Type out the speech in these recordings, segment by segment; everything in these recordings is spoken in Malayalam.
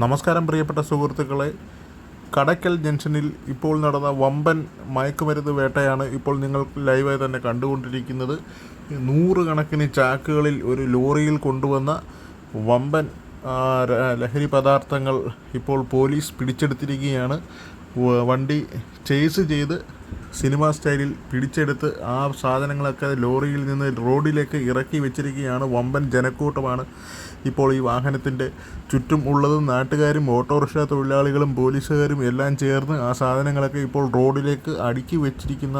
നമസ്കാരം പ്രിയപ്പെട്ട സുഹൃത്തുക്കളെ. കടക്കൽ ജംഗ്ഷനിൽ ഇപ്പോൾ നടന്ന വമ്പൻ മയക്കുമരുന്ന് വേട്ടയാണ് ഇപ്പോൾ നിങ്ങൾ ലൈവായി തന്നെ കണ്ടുകൊണ്ടിരിക്കുന്നത്. നൂറുകണക്കിന് ചാക്കുകളിൽ ഒരു ലോറിയിൽ കൊണ്ടുവന്ന വമ്പൻ ലഹരി പദാർത്ഥങ്ങൾ ഇപ്പോൾ പോലീസ് പിടിച്ചെടുത്തിരിക്കുകയാണ്. വണ്ടി ചേസ് ചെയ്ത് സിനിമ സ്റ്റൈലിൽ പിടിച്ചെടുത്ത് ആ സാധനങ്ങളൊക്കെ ലോറിയിൽ നിന്ന് റോഡിലേക്ക് ഇറക്കി വെച്ചിരിക്കുകയാണ്. വമ്പൻ ജനക്കൂട്ടമാണ് ഇപ്പോൾ ഈ വാഹനത്തിന്റെ ചുറ്റും ഉള്ളതും. നാട്ടുകാരും ഓട്ടോറിക്ഷ തൊഴിലാളികളും പോലീസുകാരും എല്ലാം ചേർന്ന് ആ സാധനങ്ങളൊക്കെ ഇപ്പോൾ റോഡിലേക്ക് അടുക്കി വെച്ചിരിക്കുന്ന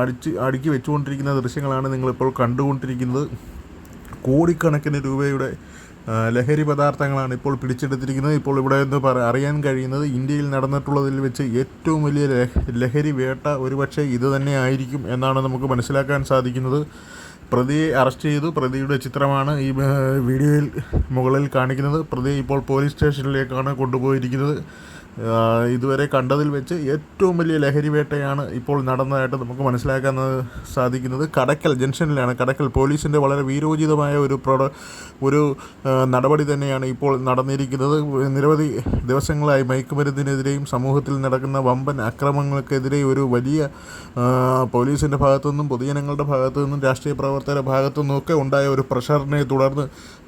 അടിച്ച് അടുക്കി വെച്ചുകൊണ്ടിരിക്കുന്ന ദൃശ്യങ്ങളാണ് നിങ്ങളിപ്പോൾ കണ്ടുകൊണ്ടിരിക്കുന്നത്. കോടിക്കണക്കിന് രൂപയുടെ ലഹരി പദാർത്ഥങ്ങളാണ് ഇപ്പോൾ പിടിച്ചെടുത്തിരിക്കുന്നത്. ഇപ്പോൾ ഇവിടെ നിന്ന് പറ അറിയാൻ കഴിയുന്നത് ഇന്ത്യയിൽ നടന്നിട്ടുള്ളതിൽ വെച്ച് ഏറ്റവും വലിയ ലഹരി വേട്ട ഒരുപക്ഷെ ഇത് തന്നെ ആയിരിക്കും എന്നാണ് നമുക്ക് മനസ്സിലാക്കാൻ സാധിക്കുന്നത്. പ്രതിയെ അറസ്റ്റ് ചെയ്തു. പ്രതിയുടെ ചിത്രമാണ് ഈ വീഡിയോയിൽ മുകളിൽ കാണിക്കുന്നത്. പ്രതി ഇപ്പോൾ പോലീസ് സ്റ്റേഷനിലേക്കാണ് കൊണ്ടുപോയിരിക്കുന്നത്. ഇതുവരെ കണ്ടതിൽ വെച്ച് ഏറ്റവും വലിയ ലഹരി വേട്ടയാണ് ഇപ്പോൾ നടന്നതായിട്ട് നമുക്ക് മനസ്സിലാക്കാൻ സാധിക്കുന്നത്. കടക്കൽ ജംഗ്ഷനിലാണ് കടക്കൽ. പോലീസിന്റെ വളരെ വീരോചിതമായ ഒരു ഒരു നടപടി തന്നെയാണ് ഇപ്പോൾ നടന്നിരിക്കുന്നത്. നിരവധി ദിവസങ്ങളായി മയക്കുമരുന്നിനെതിരെയും സമൂഹത്തിൽ നടക്കുന്ന വമ്പൻ അക്രമങ്ങൾക്കെതിരെ ഒരു വലിയ പോലീസിന്റെ ഭാഗത്തു നിന്നും പൊതുജനങ്ങളുടെ ഭാഗത്തു നിന്നും രാഷ്ട്രീയ പ്രവർത്തകരുടെ ഭാഗത്തു നിന്നൊക്കെ ഉണ്ടായ ഒരു പ്രഷറിനെ തുടർന്ന്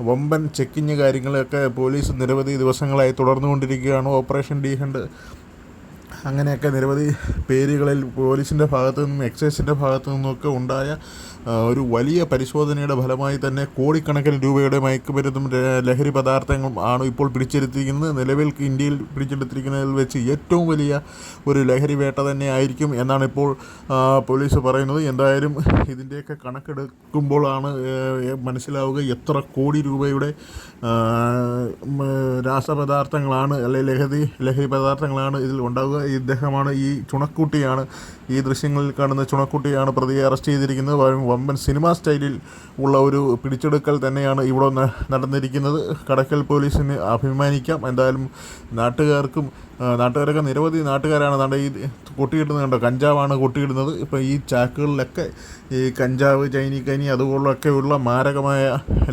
വമ്പൻ ചെക്കിങ് കാര്യങ്ങളൊക്കെ പോലീസ് നിരവധി ദിവസങ്ങളായി തുടർന്നുകൊണ്ടിരിക്കുകയാണ് ഓപ്പറേഷൻ ഡി ഹണ്ട്. അങ്ങനെയൊക്കെ നിരവധി പേരുകളിൽ പോലീസിന്റെ ഭാഗത്തു നിന്നും എക്സൈസിന്റെ ഭാഗത്തു നിന്നുമൊക്കെ ഉണ്ടായ ഒരു വലിയ പരിശോധനയുടെ ഫലമായി തന്നെ കോടിക്കണക്കിന് രൂപയുടെ മയക്കുമരുന്നും ലഹരി പദാർത്ഥങ്ങളും ആണ് ഇപ്പോൾ പിടിച്ചെടുത്തിരിക്കുന്നത്. നിലവിൽ ഇന്ത്യയിൽ പിടിച്ചെടുത്തിരിക്കുന്നതിൽ വെച്ച് ഏറ്റവും വലിയ ഒരു ലഹരി വേട്ട തന്നെ ആയിരിക്കും എന്നാണ് ഇപ്പോൾ പോലീസ് പറയുന്നത്. എന്തായാലും ഇതിന്റെയൊക്കെ കണക്കെടുക്കുമ്പോഴാണ് മനസ്സിലാവുക എത്ര കോടി രൂപയുടെ രാസപദാർത്ഥങ്ങളാണ് അല്ലെങ്കിൽ ലഹരി ലഹരി പദാർത്ഥങ്ങളാണ് ഇതിൽ ഉണ്ടാവുക. ഇദ്ദേഹമാണ് ഈ ചുണക്കുട്ടിയാണ്. ഈ ദൃശ്യങ്ങളിൽ കാണുന്ന ചുണക്കുട്ടിയാണ് പ്രതിയെ അറസ്റ്റ് ചെയ്തിരിക്കുന്നത്. വമ്പൻ സിനിമാ സ്റ്റൈലിൽ ഉള്ള ഒരു പിടിച്ചെടുക്കൽ തന്നെയാണ് ഇവിടെ നടന്നിരിക്കുന്നത്. കടക്കൽ പോലീസിന് അഭിമാനിക്കാം. എന്തായാലും നാട്ടുകാർക്കും നാട്ടുകാരൊക്കെ നിരവധി നാട്ടുകാരാണ് ദാണ്ടെ ഈ കൊട്ടിയിടുന്നത് കണ്ടോ? കഞ്ചാവാണ് കൊട്ടിയിടുന്നത്. ഇപ്പോൾ ഈ ചാക്കുകളിലൊക്കെ ഈ കഞ്ചാവ് ചൈനിക്കനി അതുപോലൊക്കെയുള്ള മാരകമായ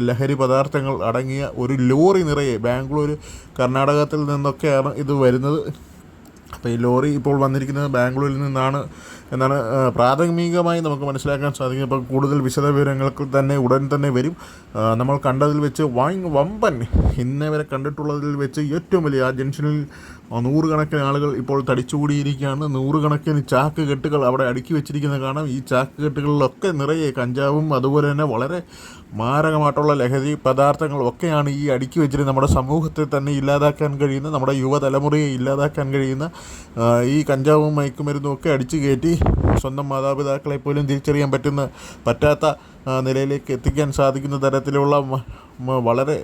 ലഹരി പദാർത്ഥങ്ങൾ അടങ്ങിയ ഒരു ലോറി നിറയെ ബാംഗ്ലൂർ കർണാടകത്തിൽ നിന്നൊക്കെയാണ് ഇത് വരുന്നത്. അപ്പോൾ ഈ ലോറി ഇപ്പോൾ വന്നിരിക്കുന്നത് ബാംഗ്ലൂരിൽ നിന്നാണ് എന്നാണ് പ്രാഥമികമായി നമുക്ക് മനസ്സിലാക്കാൻ സാധിക്കും. അപ്പോൾ കൂടുതൽ വിശദ വിവരങ്ങൾക്ക് തന്നെ ഉടൻ തന്നെ വരും. നമ്മൾ കണ്ടതിൽ വെച്ച് വാങ് വമ്പൻ ഇന്നേ വരെ കണ്ടിട്ടുള്ളതിൽ വെച്ച് ഏറ്റവും വലിയ ആ ജംഗ്ഷനിൽ നൂറുകണക്കിന് ആളുകൾ ഇപ്പോൾ തടിച്ചുകൂടിയിരിക്കുകയാണ്. നൂറുകണക്കിന് ചാക്ക് കെട്ടുകൾ അവിടെ അടുക്കി വെച്ചിരിക്കുന്ന കാണാം. ഈ ചാക്ക് കെട്ടുകളിലൊക്കെ നിറയെ കഞ്ചാവും അതുപോലെ തന്നെ വളരെ മാരകമായിട്ടുള്ള ലഹരി പദാർത്ഥങ്ങളൊക്കെയാണ് ഈ അടുക്കി വെച്ചിട്ട് നമ്മുടെ സമൂഹത്തെ തന്നെ ഇല്ലാതാക്കാൻ കഴിയുന്ന നമ്മുടെ യുവതലമുറയെ ഇല്ലാതാക്കാൻ കഴിയുന്ന ഈ കഞ്ചാവും മയക്കുമരുന്നും ഒക്കെ അടിച്ചു കയറ്റി സ്വന്തം മാതാപിതാക്കളെ പോലും തിരിച്ചറിയാൻ പറ്റുന്ന പറ്റാത്ത നിലയിലേക്ക് എത്തിക്കാൻ സാധിക്കുന്ന തരത്തിലുള്ള വളരെ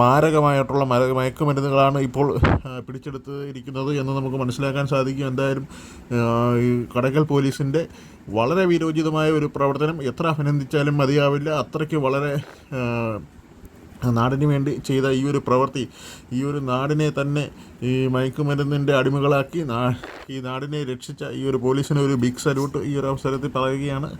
മാരകമായിട്ടുള്ള മര മയക്കുമരുന്നുകളാണ് ഇപ്പോൾ പിടിച്ചെടുത്ത് ഇരിക്കുന്നത് എന്ന് നമുക്ക് മനസ്സിലാക്കാൻ സാധിക്കും. എന്തായാലും ഈ കടക്കൽ പോലീസിന്റെ വളരെ വീരോചിതമായ ഒരു പ്രവർത്തനം എത്ര അഭിനന്ദിച്ചാലും മതിയാവില്ല. അത്രയ്ക്ക് വളരെ നാടിന് വേണ്ടി ചെയ്ത ഈ ഒരു പ്രവൃത്തി ഈ ഒരു നാടിനെ തന്നെ ഈ മയക്കുമരുന്നിന്റെ അടിമകളാക്കി ഈ നാടിനെ രക്ഷിച്ച ഈ ഒരു പോലീസിന് ഒരു ബിഗ് സല്യൂട്ട് ഈ ഒരു അവസരത്തിൽ പറയുകയാണ്.